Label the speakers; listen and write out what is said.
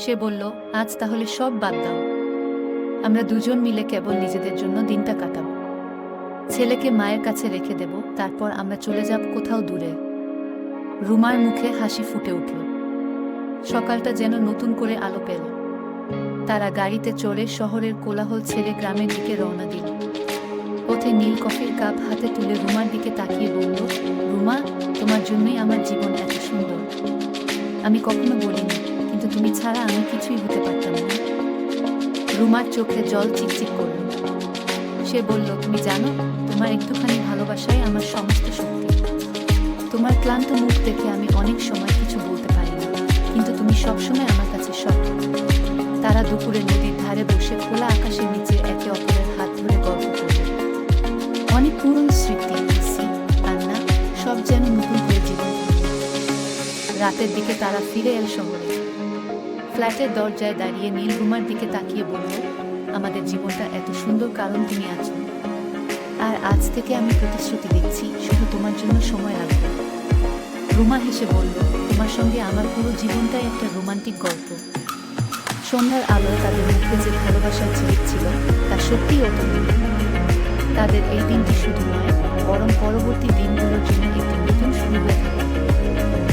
Speaker 1: সে বলল, আজ তাহলে সব বাদ দাও। আমরা দুজন মিলে কেবল নিজেদের জন্য দিনটা কাটাব। ছেলেকে মায়ের কাছে রেখে দেব, তারপর আমরা চলে যাব কোথাও দূরে। রুমার মুখে হাসি ফুটে উঠল। সকালটা যেন নতুন করে আলো পেল। তারা গাড়িতে চড়ে শহরের কোলাহল ছেড়ে গ্রামের দিকে রওনা দিল। পথে নীল কফির কাপ হাতে তুলে রুমার দিকে তাকিয়ে বলল, রুমা, তোমার জন্যই আমার জীবন এত সুন্দর। আমি কখনো বলিনি তুমি ছাড়া আমি কিছুই হতে পারতাম না। রুমার চোখে জল চিকচিক করল। সে বলল, তুমি জানো, তোমার একটুখানি ভালোবাসাই আমার সমস্ত শক্তি। তোমার ক্লান্ত মুখ দেখে আমি অনেক সময় কিছু বলতে পারি না, কিন্তু তুমি সবসময় আমার কাছে সব তারা দুপুরে নদীর ধারে বসে খোলা আকাশের নিচে একে অপরের হাত ধরে গল্প করল। অনেক পুরনো স্মৃতি কান্না, সব যেন নতুন করে জীবন রাতের দিকে তারা ফিরে এল শহরে। ফ্ল্যাটের দরজায় দাঁড়িয়ে নীল রুমার দিকে তাকিয়ে বলল, আমাদের জীবনটা এত সুন্দর কারণ তুমি আছো আর আজ থেকে আমি প্রতিশ্রুতি দিচ্ছি, শুধু তোমার জন্য সময় রাখব রুমা হেসে বলল, তোমার সঙ্গে আমার পুরো জীবনটাই একটা রোমান্টিক গল্প। সন্ধ্যার আলোয় তাদের মুখে যে ভালোবাসার ঝিলিক ছিল, তা সত্যিই অতুলনীয়। তাদের এই দিনটি শুধু নয়, বরং পরবর্তী দিনগুলোর জন্য একটি নতুন শুরু হয়ে থাকে।